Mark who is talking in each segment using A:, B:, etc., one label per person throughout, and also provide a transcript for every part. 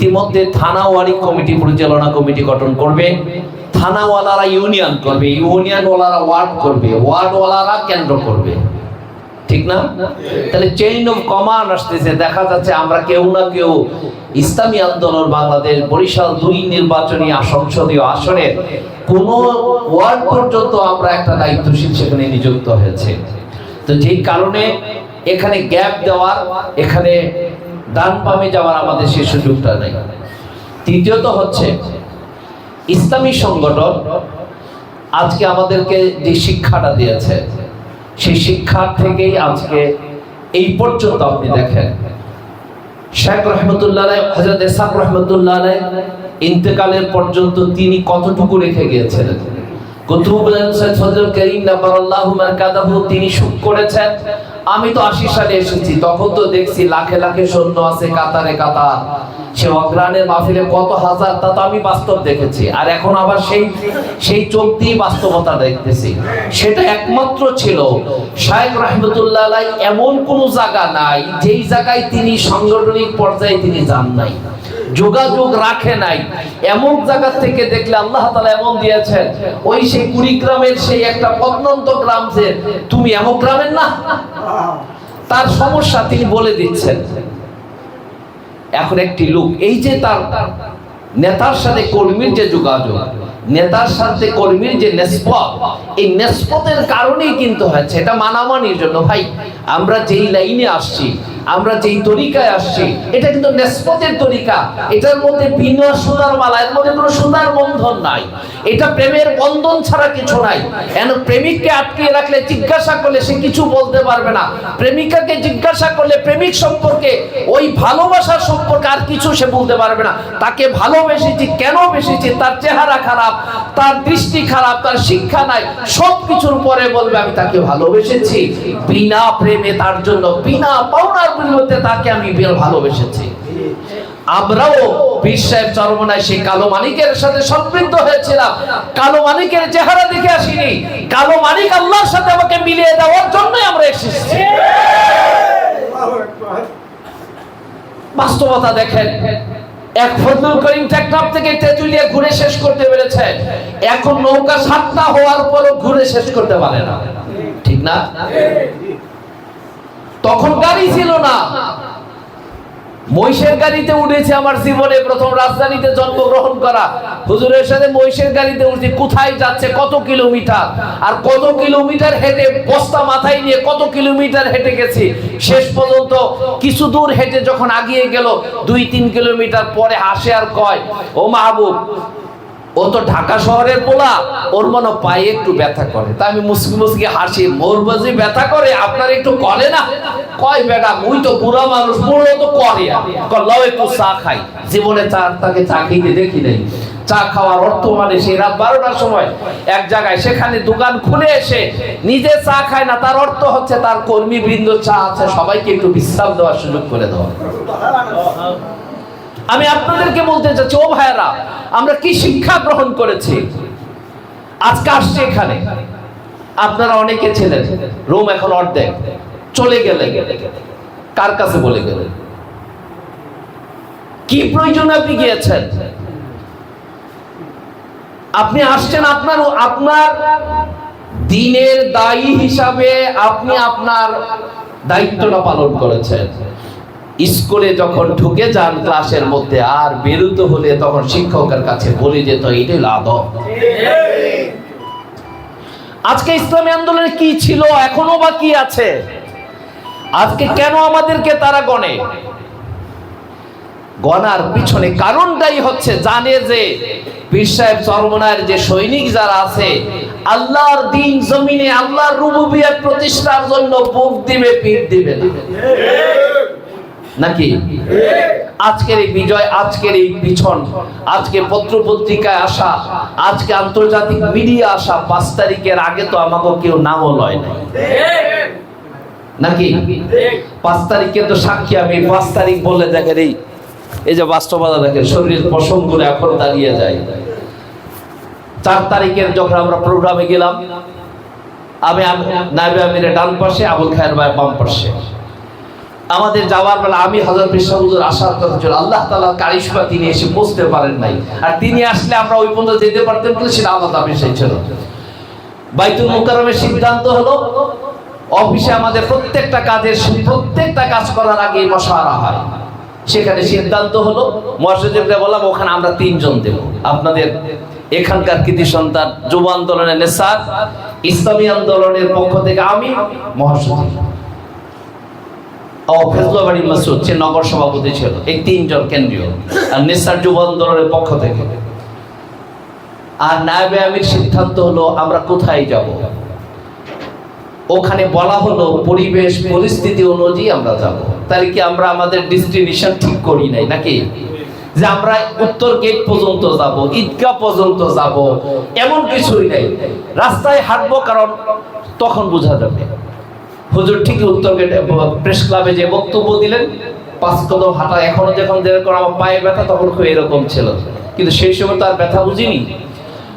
A: ইতিমধ্যে থানাওয়ারি কমিটি পরিচালনা কমিটি গঠন করবে। থানাওয়ালারা ইউনিয়ন করবে, ইউনিয়নওয়ালারা ওয়ার্ড করবে, ওয়ার্ডওয়ালারা কেন্দ্র করবে। ঠিক না? তাহলে চেইন অফ কমান্ড আসতেছে, দেখা যাচ্ছে আমরা কেউ না কেউ ইসলামী আন্দোলন বাংলাদেশ বরিশাল দুই নির্বাচনী সংসদীয় আসনের কোন ওয়ার্ড পর্যন্ত আমরা একটা দায়িত্বশীল সেখানে নিযুক্ত হয়েছে। তো যেই কারণে এখানে গ্যাপ দেওয়ার, এখানে ডান পামে যাওয়ার আমাদের সে সুযোগটা নেই। তৃতীয়ত হচ্ছে, ইসলামী সংগঠন আজকে আমাদেরকে যে শিক্ষাটা দিয়েছে, সেই শিক্ষা থেকেই আজকে এই পর্যন্ত আপনি দেখেন। শেখ রহমতুল্লাহ হজরত এসাক রহমতুল্লাহ ইন্তেকালের পর্যন্ত তিনি কতটুকু রেখে গিয়েছিলেন? তিনি সুখ করেছেন। আমি তো আশি সালে এসেছি, তখন তো দেখছি লাখে লাখে সৈন্য আছে কাতারে কাতার। সে অগ্রাণের মাহফিলে কত হাজার, তা তো আমি বাস্তব দেখেছি। আর এখন আবার সেই সেই চোখ দিয়ে বাস্তবতা দেখতেছি। সেটা একমাত্র ছিল, শায়েখ রহমতুল্লাহ এমন কোন জায়গা নাই, যেই জায়গায় তিনি সাংগঠনিক পর্যায়ে তিনি যান নাই। যোগাযোগ রাখে নাই। এমন জায়গা থেকে দেখলে আল্লাহ তালা এমন দিয়েছেন, ওই সেই কুড়িগ্রামের সেই একটা প্রত্যন্ত গ্রাম যে, তুমি এমন গ্রামের না? তার সমস্যা তিনি বলে দিচ্ছেন। এখন একটি লোক, এই যে তার নেতার সাথে কর্মীর যে যোগাযোগ, নেতার সাথে কর্মীর যে নেসপত এই নেসপতের কারণেই কিন্তু হয়েছে। এটা মানামানির জন্য। ভাই, আমরা যেই লাইনে আসছি আমরা যেই তরিকায় আসছি, এটা কিন্তু নেসপতের তরিকা। এটার মধ্যে বিনা সুতার মালা, এর মধ্যে কোনো সুতার বন্ধন নাই। এটা প্রেমের বন্ধন ছাড়া কিছু নাই। কেন প্রেমিককে আটকিয়ে রাখলে জিজ্ঞাসা করলে সে কিছু বলতে পারবে না। প্রেমিকাকে জিজ্ঞাসা করলে প্রেমিক সম্পর্কে, ওই ভালোবাসার সম্পর্কে আর কিছু সে বলতে পারবে না। তাকে ভালোবেসেছি, কেন বেসেছি? তার চেহারা খারাপ, তার দৃষ্টি খারাপ, তার শিক্ষা নাই। সব কিছুর পরে বলবে, আমি তাকে ভালোবেসেছি। বিনা প্রেমে তার জন্য, বিনা পাওনার পরিবর্তে তাকে আমি ভালোবেসেছি। আমরাও পীর সাহেব চরমনায় সেই কালো মানিকের সাথে সম্পৃক্ত হয়েছিলাম। কালো মানিকের চেহারা দেখে আসিনি। কালো মানিক আল্লাহর সাথে আমাকে মিলিয়ে দেওয়ার জন্যই আমরা এসেছি। বাস্তবতা দেখেন, এক ফজলুল করিম টেকনাফ থেকে তেঁতুলিয়া ঘুরে শেষ করতে পেরেছে। এখন নৌকা সাতটা হওয়ার পরও ঘুরে শেষ করতে পারে না। ঠিক না? তখন গাড়ি ছিল না। মহিষের গাড়িতে উঠেছে আমার জীবনে প্রথম রাজধানীতে জন্মগ্রহণ করা। হুজুরের সাথে মহিষের গাড়িতে উঠছে, কোথায় যাচ্ছে, কত কিলোমিটার? আর কত কিলোমিটার হেঁটে, বস্তা মাথায় নিয়ে কত কিলোমিটার হেঁটে গেছি? শেষ পর্যন্ত কিছু দূর হেঁটে যখন আগিয়ে গেল, দুই তিন কিলোমিটার পরে আসে আর কয়, ও মাহবুব ও তো ঢাকা শহরের পোলা, ওর মনে পায়ে একটু ব্যথা করে। তা আমি মুসকি মুসকি হাসি, মোর বাজি ব্যথা করে? আপনার একটু করে না? কয় বেটা, মুই তো বুড়া মানুষ, বুড়ো তো করে লও একটু চা খাই। জীবনে চা, তাকে চা খেতে দেখি নাই। চা খাওয়ার অর্থ মানে সেই রাত বারোটার সময় এক জায়গায় সেখানে দোকান খুলে এসে নিজে চা খায় না, তার অর্থ হচ্ছে তার কর্মী বৃন্দ চা আছে, সবাইকে একটু বিশ্রাম দেওয়ার সুযোগ করে দেওয়া। আমি আপনাদেরকে বলতে চাচ্ছি, ও ভাইয়েরা, আমরা কি শিক্ষা গ্রহণ করেছি? আজকে আসছে এখানে। আপনারা অনেকে ছিলেন, রোম এখন অর্ধেক। চলে গেলে, কার কাছে বলে গেলে? কি প্রয়োজন আপনি গিয়েছেন? আপনি আসছেন আপনার আপনার দিনের দায়ী হিসাবে আপনি আপনার দায়িত্বটা পালন করেছেন। স্কুলে যখন ঢুকে যান ক্লাসের মধ্যে আর বেরোতে হলে তখন শিক্ষকের কাছে বলে যেত, এটাই আদব। আজকে ইসলামী আন্দোলনে কি ছিল, এখনও বা কি আছে? আজকে কেন আমাদেরকে তারা গণে? গনার পিছনে কারণটাই হচ্ছে জানে যে পীর সাহেব চরমনার যে সৈনিক যারা আছে, আল্লাহর দিন জমিনে আল্লাহর রুবুবিয়ত প্রতিষ্ঠার জন্য বুক দিবে, পিঠ দিবে না। নাকি? আজকের এই বিজয়, আজকের এই পিছন, আজকে পত্র পত্রিকায় আসা, আজকে আন্তর্জাতিক মিডিয়া আসা, পাঁচ তারিখের আগে তো আমাকে কেউ নামও লয় নাই। নাকি? পাঁচ তারিখে তো সাক্ষী আমি, পাঁচ তারিখ বলে দেখেন এই এই যে বাস্তবতা দেখেন শরীর পশম করে এখন দাঁড়িয়ে যায়। চার তারিখের যখন আমরা প্রোগ্রামে গেলাম, আমি নাইবে আমিরের ডান পাশে, আবুল খায়ের ভাই বাম পাশে। আমাদের যাওয়ার বেলা আমি হজরত পেশাবুজুর আসার কথা ছিল আল্লাহ তালা কারিশমা তিনি এসে পৌঁছতে পারেন নাই। আর তিনি আসলে আমরা ওই পর্যন্ত যেতে পারতেন কিন্তু সেটা আলাদা বিষয় ছিল। বাইতুল মুকাররমের সিদ্ধান্ত হলো, অফিসে আমাদের প্রত্যেকটা কাজের প্রত্যেকটা কাজ করার আগে মশারা হয়। সেখানে সিদ্ধান্ত হলো মহাসচিবকে বললাম, ওখানে আমরা তিনজন দেব। আপনাদের এখানকার কৃতি সন্তান, যুব আন্দোলনের নেশার, ইসলামী আন্দোলনের পক্ষ থেকে আমি, মহাসচিব। ও ফেজলাবাড়ি মাসুদ, সে নগর সভাপতি ছিল। এই তিনজন কেন্দ্রীয়। আর নেশার যুব আন্দোলনের পক্ষ থেকে। আর নায়বে আমির সিদ্ধান্ত হলো, আমরা কোথায় যাব? ওখানে বলা হলো, পরিবেশ, পরিস্থিতি অনুযায়ী আমরা যাব। তাহলে কি আমরা আমাদের ডেস্টিনেশন ঠিক করি নাই নাকি? যে আমরা উত্তর গেট পর্যন্ত যাব, ঈদগাহ পর্যন্ত যাব, এমন কিছুই নাই। রাস্তায় হাঁটবো কারণ তখন বোঝা যাবে। হুজুর ঠিকই উত্তর প্রেস ক্লাবে যে বক্তব্য দিলেন, পাঁচ কদম হাঁটা, এখনও যখন যেরকম আমার পায়ে ব্যথা তখন খুব এরকম ছিল। কিন্তু সেই সময় তো আর ব্যথা বুঝিনি।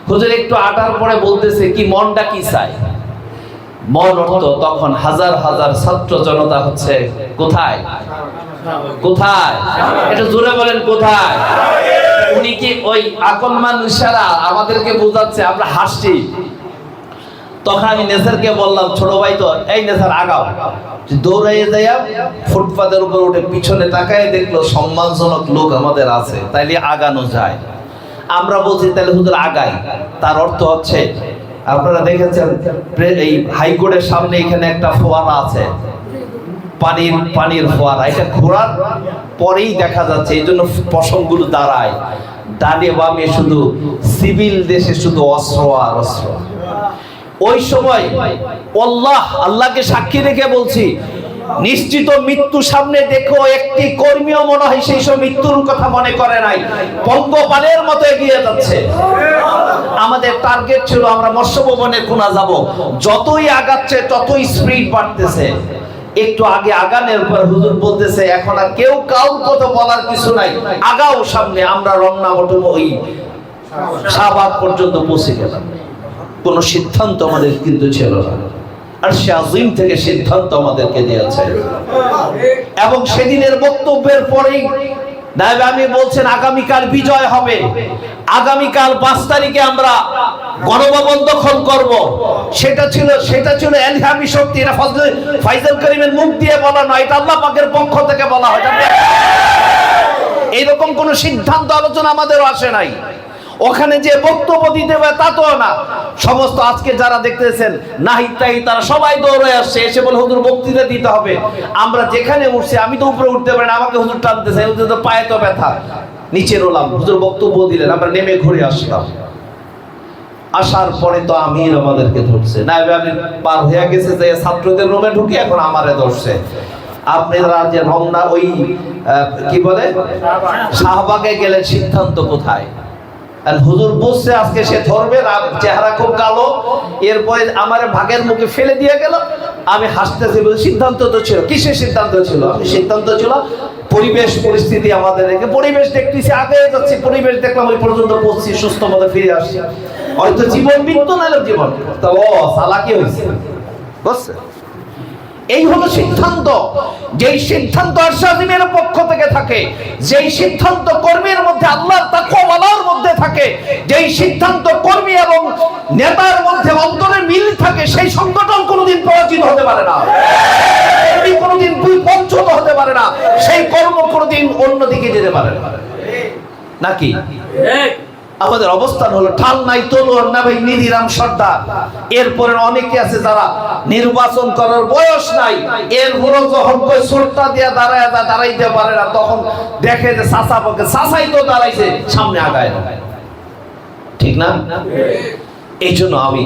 A: হুজুর একটু আটার পরে বলতেছে, কি মনটা কি চায়? মন অর্থ তখন হাজার হাজার ছাত্র জনতা হচ্ছে, কোথায়? কোথায়? এটা জোরে বলেন, কোথায়? উনি কি ওই আকলমান ইশারা আমাদেরকে বোঝাচ্ছে? আমরা হাসছি। তখন আমি নেসারকে বললাম, ছোট ভাই তো, এই নেসার আগাও। দৌড়াইয়ে যাইয়া ফুটপাতের উপর উঠে পিছনে তাকায় দেখল, সম্মানজনক লোক আমাদের আছে, তাইলে আগানো যায়। আমরা বলছি তাহলে হুজুর আগাই। তার অর্থ হচ্ছে, আপনারা দেখেছেন এই হাইকোর্টের সামনে এখানে একটা ফোয়ারা আছে। পানির পানির ফোয়ারা। এটা ঘোরার পরেই দেখা যাচ্ছে, এই জন্য পশমগুলো দাঁড়ায়। ডানে বামে শুধু সিভিল দেশে শুধু অস্ত্র আর অস্ত্র। ওই সময় আল্লাহ, আল্লাহকে সাক্ষী রেখে বলছি, নিশ্চিত মৃত্যু সামনে দেখো, একটি কর্মীও মনে হয় সেই সব মৃত্যুর কথা মনে করে নাই। পঙ্গপালের মতো এগিয়ে যাচ্ছে। আমাদের টার্গেট ছিল আমরা মৎস্য ভবনে কোনা যাব। যতই আগাচ্ছে, ততই স্পিড বাড়তেছে। একটু আগে আগানের পর হুজুর বলতেছে, এখন আর কেউ কাউর কথা বলার কিছু নাই। আগাও সামনে, আমরা রমনা ওই শাহবাগ পর্যন্ত পৌঁছে গেলাম। কোন সিদ্ধান্ত আমাদের কিন্তু ছিল না। আর সে আজিম থেকে সিদ্ধান্ত আমাদেরকে দিয়েছে। এবং সেদিনের বক্তব্যের পরেই আমি আগামীকাল বিজয় হবে। আগামীকাল পাঁচ তারিখে আমরা গণভবন দখল করব। সেটা ছিল সেটা ছিল এলহামি শক্তি। এটা ফাইজাল করিমের মুখ দিয়ে বলা নয়, এটা আল্লাহ পাকের পক্ষ থেকে বলা হয়। এইরকম কোন সিদ্ধান্ত, আলোচনা আমাদের আসে নাই। ওখানে যে বক্তব্য দিতে হবে তা তো না। সমস্ত আজকে যারা দেখতেছেন, নাহিদ তাহি তারা সবাই দৌড়ে আসছে, এসে বলে হুজুর বক্তৃতা দিতে হবে। আমরা যেখানে উঠছি, আমি তো উপরে উঠতে পারি না, আমাকে হুজুর টানতেছে হুজুর তো পায়ে তো ব্যথা। নিচে রোলাম, হুজুর বক্তব্য দিলেন, আমরা নেমে ঘুরে আসলাম। আসার পরে তো আমির আমাদেরকে ধরছে। না আমি পার হয়ে গেছে যে ছাত্রদের রুমে ঢুকে, এখন আমারে ধরছে। আপনারা যে রমনা ওই কি বলে? শাহবাগে গেলে সিদ্ধান্ত কোথায়? আর হুজুর বুঝছে আজকে সে ধরবে আর চেহারা খুব কালো। এরপরে আমার ভাগের মুখে ফেলে দিয়ে গেল। আমি হাসতেছি বলে সিদ্ধান্ত তো ছিল। কিসের সিদ্ধান্ত ছিল? আমি সিদ্ধান্ত ছিল পরিবেশ পরিস্থিতি আমাদের পরিবেশ দেখতেছি, আগে যাচ্ছি, পরিবেশ দেখলাম ওই পর্যন্ত পৌঁছছি সুস্থ মতো ফিরে আসছি। হয়তো জীবন মৃত্যু নাইল জীবন। তো ও সালাকি হয়েছে বুঝছে? এই হলো সিদ্ধান্ত। যেই সিদ্ধান্ত আরশাদিমের পক্ষ থেকে থাকে, যেই সিদ্ধান্ত কর্মীর মধ্যে আল্লাহর তাকওয়ালার মধ্যে থাকে, যেই সিদ্ধান্ত কর্মী এবং নেতার মধ্যে অন্তরের মিল থাকে, সেই সংগঠন কোনোদিন পরাজিত হতে পারে না। কোনোদিন বিপঞ্চত হতে পারে না। সেই কর্ম কোনোদিন অন্যদিকে যেতে পারে না। নাকি? আমাদের অবস্থান হলো ঠাল নাই তলোয়ার না ভাই, নিধিরাম সর্দার। এরপরে অনেকে আছে যারা নির্বাচন করার বয়স নাই এরপরে যখন কই সোটটা দিয়া দাঁড়ায় দাঁড়াইতে পারে না, তখন দেখে যে চাচা পক্ষে চাচাই তো দাঁড়াইছে, সামনে আগায় না। ঠিক না? এই জন্য আমি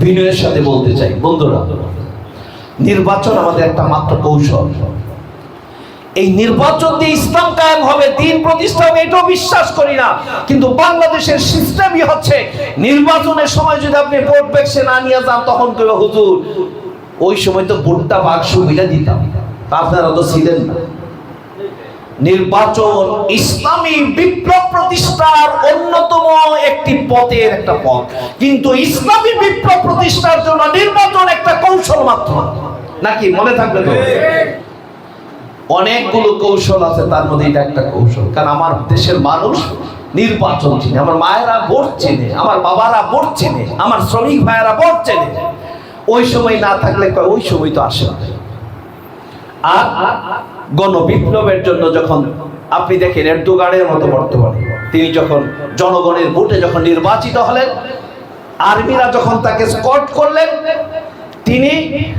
A: বিনয়ের সাথে বলতে চাই, বন্ধুরা, নির্বাচন আমাদের একটা মাত্র কৌশল। এই নির্বাচন দিয়ে ইসলাম কায়েম হবে, দিন প্রতিষ্ঠা হবে, এটাও বিশ্বাস করি না। কিন্তু বাংলাদেশের সিস্টেমই হচ্ছে, নির্বাচনের সময় যদি আপনি ভোট ব্যাক্সে না নিয়ে যান, তখন কেউ হুজুর? ওই সময় তো ভোটটা বাক্স মিলে দিতাম। আপনারা তো ছিলেন না। নির্বাচন ইসলামী বিপ্লব প্রতিষ্ঠার অন্যতম একটি পথের একটা পথ। কিন্তু ইসলামী বিপ্লব প্রতিষ্ঠার জন্য নির্বাচন একটা কৌশল মাত্র। নাকি মনে থাকবে তো? অনেকগুলো কৌশল আছে, তার মধ্যে এটা একটা কৌশল কারণ আমার দেশের মানুষ নির্বাচন চিনে, আমার মায়েরা ভোট চেনে, আমার বাবারা ভোট চেনে, আমার শ্রমিক ভাইয়েরা ভোট চেনে ওই সময় না থাকলে ওই সময় তো আসে। আর গণবিপ্লবের জন্য যখন আপনি দেখেন এরদোগানের মতো বর্তমানে, তিনি যখন জনগণের ভোটে যখন নির্বাচিত হলেন, আর্মিরা যখন তাকে স্কট করলেন তিনি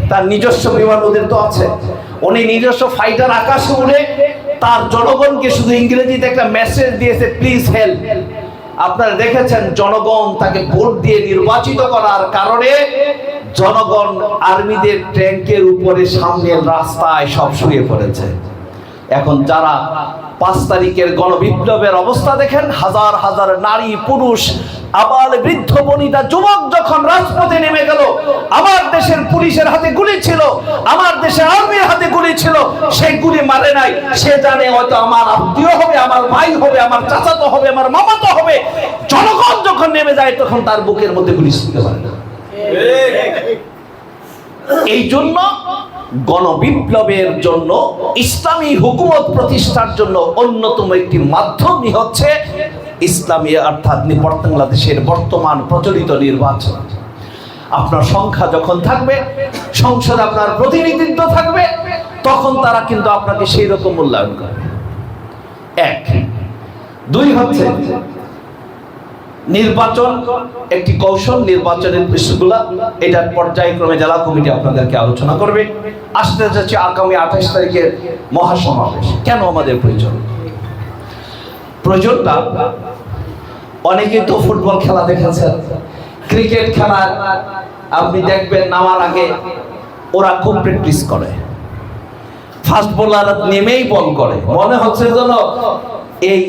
A: তার নিজস্ব বিমান ওদের তো আছে। উনি নিজস্ব ফাইটার আকাশে উড়ে তার জনগণকে শুধু ইংরেজিতে একটা মেসেজ দিয়েছে প্লিজ হেল্প আপনারা দেখেছেন, জনগণ তাকে ভোট দিয়ে নির্বাচিত করার কারণে জনগণ আর্মিদের ট্যাঙ্কের উপরে সামনের রাস্তায় সব শুয়ে পড়েছে। এখন যারা পাঁচ তারিখের গণবিপ্লবের অবস্থা দেখেন হাজার হাজার নারী পুরুষ আবার বৃদ্ধ বনিতা যুবক যখন রাজপথে নেমে গেল আমার দেশের পুলিশের হাতে গুলি ছিল আমার দেশের আর্মির হাতে গুলি ছিল সে গুলি মারে নাই। সে জানে হয়তো আমার আত্মীয় হবে আমার ভাই হবে আমার চাচাতো হবে আমার মামাতো হবে। জনগণ যখন নেমে যায় তখন তার বুকের মধ্যে গুলি শুনতে পারে না। এই জন্য গণবিপ্লবের জন্য, ইসলামী হুকুমত প্রতিষ্ঠার জন্য অন্যতম একটি মাধ্যমই হচ্ছে ইসলামী, অর্থাৎ বাংলাদেশের বর্তমান প্রচলিত নির্বাচন। আপনার সংখ্যা যখন থাকবে, সংসদে আপনার প্রতিনিধিত্ব থাকবে, তখন তারা কিন্তু আপনাকে সেই রকম মূল্যায়ন করবে। এক। দুই হচ্ছে নির্বাচন, একটি কৌশল নির্বাচনের বিষয়গুলা, এটার পর্যায়ক্রমে জেলা কমিটি আপনাদেরকে আলোচনা করবে। আসতে যাচ্ছে আগামী আঠাশ তারিখের মহাসমাবেশ। কেন আমাদের প্রয়োজন? প্রয়োজনটা, অনেকে তো ফুটবল খেলা দেখেছেন। ক্রিকেট খেলা আপনি দেখবেন নামার আগে ওরা খুব প্র্যাকটিস করে। ফাস্ট বোলার নেমেই বল করে। মনে হচ্ছে যেন এই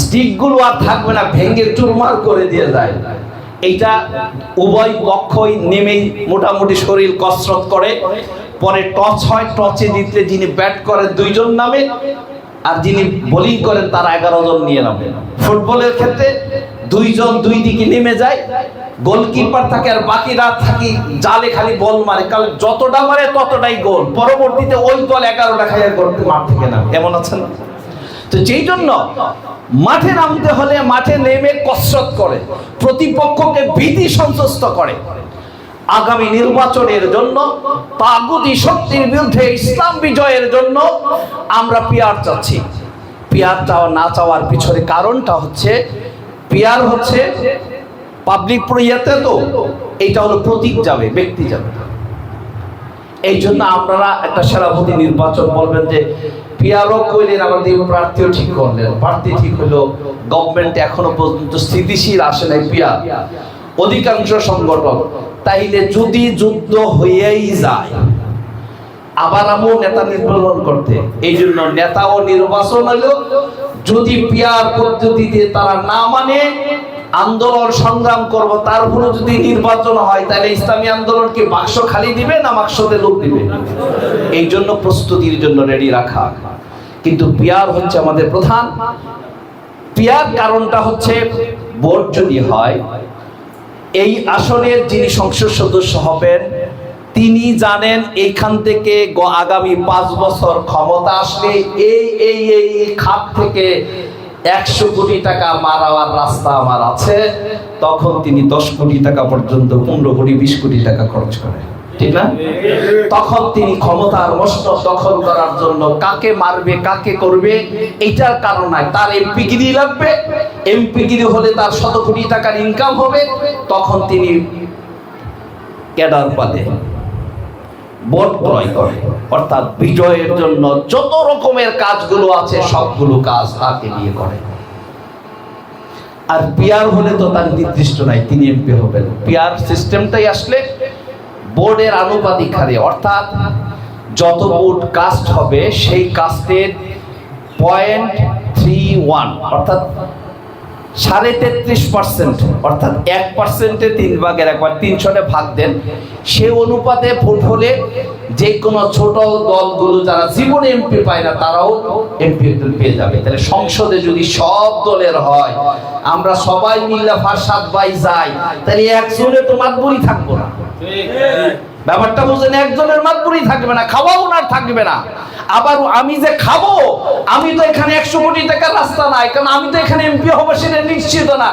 A: স্টিকগুলো আর থাকবে না, ভেঙে চুরমার করে দিয়ে যায়। এইটা উভয় পক্ষই নেমেই মোটামুটি শরীর কসরত করে। পরে টচ হয়, টচে দিতে যিনি ব্যাট করেন দুইজন নামে, আর যিনি বোলিং করেন তারা এগারো জন নিয়ে নামে। ফুটবলের ক্ষেত্রে দুইজন দুই দিকে নেমে যায়। গোলকিপার থাকে আর বাকিরা থাকি, জালে খালি বল মারে। কারণ যতটা মারে ততটাই গোল। পরবর্তীতে ওই দল এগারোটা খাইয়া করতে মাঠ থেকে না কেমন আছেন? তো যেই জন্য মাঠে নামতে হলে মাঠে নেমে কসরত করে, প্রতিপক্ষকে ভীতি সন্তুষ্ট করে। আগামী নির্বাচনের জন্য তাগুতি শক্তির বিরুদ্ধে ইসলাম বিজয়ের জন্য আমরা পিয়ার চাচ্ছি। পিয়ার চাওয়া না চাওয়ার পিছনে কারণটা হচ্ছে, পিয়ার হচ্ছে পাবলিক প্রইয়াতে তো এইটা হলো প্রতীক যাবে, ব্যক্তি যাবে। এই জন্য আপনারা একটা সেনাপতি নির্বাচন বলবেন যে আমাদের প্রার্থীও ঠিক করলেন। প্রার্থী ঠিক হলো গভর্নমেন্ট এখনও পর্যন্ত স্থিতিশীল আসে নাই অধিকাংশ সংগঠন তাইলে যদি যুদ্ধ হয়েই যায়, আবার নেতা নির্বাচন করতে। এই জন্য নেতা ও নির্বাচন হলো যদি পিয়ার পদ্ধতিতে তারা না মানে আন্দোলন সংগ্রাম করব তারপরে যদি নির্বাচন হয় তাহলে ইসলামী আন্দোলন কি বাক্স খালি দিবে না বাক্সতে লোক দিবে? এই জন্য প্রস্তুতির জন্য রেডি রাখা। কিন্তু পিয়ার হচ্ছে আমাদের প্রধান। পিয়ার কারণটা হচ্ছে ভোট যদি হয়, এই আসনের যিনি সংসদ সদস্য হবেন, তিনি জানেন এইখান থেকে আগামী পাঁচ বছর ক্ষমতা আসলে এই এই এই খাত থেকে একশো কোটি টাকা মারাবার রাস্তা আমার আছে। তখন তিনি দশ কোটি টাকা পর্যন্ত, পনেরো কোটি, বিশ কোটি টাকা খরচ করেন। ঠিক না? তখন তিনি ক্ষমতার মস্ত দখল করার জন্য কাকে মারবে, কাকে করবে নাই। তার এমপিগিরি লাগবে এমপিগিরি হলে তার শত কোটি টাকার ইনকাম হবে। তখন তিনি ক্যাডার ভোট ক্রয় করে। অর্থাৎ বিজয়ের জন্য যত রকমের কাজগুলো আছে, সবগুলো কাজ তাকে নিয়ে করে। আর পিয়ার হলে তো তার নির্দিষ্ট নাই, তিনি এমপি হবেন। পিয়ার সিস্টেমটাই আসলে বোর্ডের আনুপাতিক হারে অর্থাৎ যত ভোট কাস্ট হবে, সেই কাস্টের পয়েন্ট থ্রি ওয়ান অর্থাৎ সাড়ে তেত্রিশ পার্সেন্ট অর্থাৎ এক পার্সেন্টে তিন ভাগের একবার তিনশোটে ভাগ দেন। সে অনুপাতে ভোট হলে যে কোনো ছোট দলগুলো যারা জীবনে এমপি পায় না, তারাও এমপি পেয়ে যাবে। তাহলে সংসদে যদি সব দলের হয়, আমরা সবাই মিলে সাত বাই যাই, তাহলে একজনে তো মাতবুরি থাকব না। ব্যাপারটা বুঝেন একজনের মাতবুরি থাকবে না খাওয়াও ওনার থাকবে না। আবার আমি যে খাব আমি তো এখানে একশো কোটি টাকার রাস্তা নাই কারণ আমি তো এখানে এমপি হব সেটা নিশ্চিত না।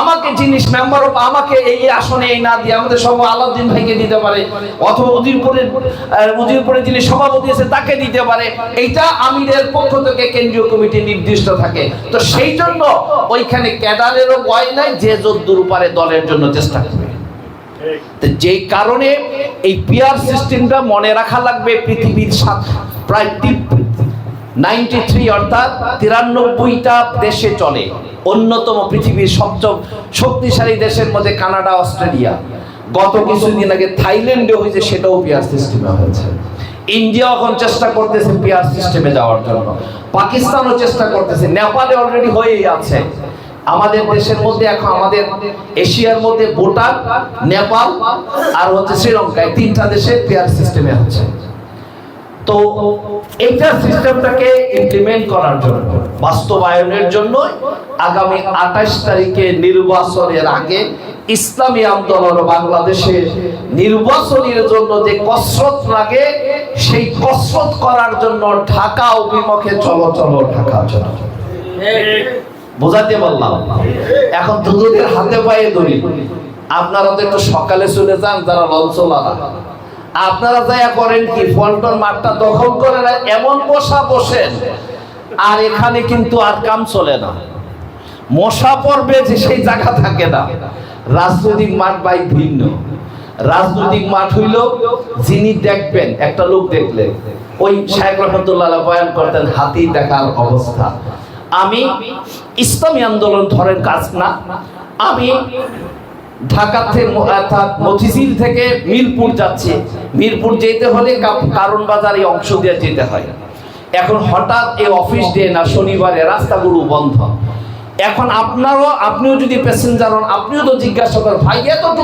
A: আমাকে জিনিস মেম্বার অফ আমাকে এই আসনে এই না দিয়ে আমাদের সব আলাউদ্দিন ভাইকে দিতে পারে অথবা উজিরপুরের আহ, উজিরপুরের যিনি সভাপতি আছে তাকে দিতে পারে। এইটা আমিরের পক্ষ থেকে কেন্দ্রীয় কমিটি নির্দিষ্ট থাকে। তো সেই জন্য ওইখানে ক্যাডারেরও ভয় নাই যে যদ্দুর পারে দলের জন্য চেষ্টা করবে তো যেই কারণে এই পিয়ার সিস্টেমটা মনে রাখা লাগবে পৃথিবীর প্রায় নাইনটি থ্রি অর্থাৎ তিরানব্বইটা দেশে চলে। অন্যতম পৃথিবীর সবচেয়ে শক্তিশালী দেশের মধ্যে কানাডা, অস্ট্রেলিয়া। গত কিছুদিন আগে থাইল্যান্ডে হয়েছে, সেটাও পিয়ার সিস্টেমে হয়েছে। ইন্ডিয়া এখন চেষ্টা করতেছে পিয়ার সিস্টেমে যাওয়ার জন্য। পাকিস্তানও চেষ্টা করতেছে। নেপালে অলরেডি হয়েই আছে। আমাদের দেশের মধ্যে এখন আমাদের এশিয়ার মধ্যে ভুটান, নেপাল আর হচ্ছে শ্রীলঙ্কা, এই তিনটা দেশে পেয়ার সিস্টেমে হচ্ছে। তো এইটা সিস্টেমটাকে ইমপ্লিমেন্ট করার জন্য, বাস্তবায়নের জন্য আগামী আঠাশ তারিখে নির্বাচনের আগে ইসলামী আন্দোলন বাংলাদেশে নির্বাচনের জন্য যে কসরত লাগে, সেই কসরত করার জন্য ঢাকা অভিমুখে চলো চলো ঢাকা চলো বোঝাতে বললাম। এখন দুজনের হাতে পায়ে ধরি। আপনারা তো একটু সকালে চলে যান যারা লঞ্চলারা আপনারা যাইয়া করেন কি ফলটন মাঠটা দখল করে না, এমন বসা বসেন আর এখানে কিন্তু আর কাম চলে না। মশা পড়বে যে সেই জায়গা থাকে না। রাজনৈতিক মাঠ বাই ভিন্ন। রাজনৈতিক মাঠ হইল যিনি দেখবেন একটা লোক দেখলে ওই শাহেখ রহমতুল্লাহ বয়ান করতেন হাতি দেখার অবস্থা। আমি ইসলামী আন্দোলন ধরেন কাজ না, আমি ঢাকা থেকে অর্থাৎ মতিঝিল থেকে মিরপুর যাচ্ছি। মিরপুর যেতে হলে কারণ বাজার এই অংশ দিয়ে যেতে হয়। এখন হঠাৎ এই অফিস ডে না, শনিবারে রাস্তাগুলো বন্ধ। এখন আপনারও, আপনিও যদি প্যাসেঞ্জার হন, আপনিও তো জিজ্ঞাসা করেন, ভাই এত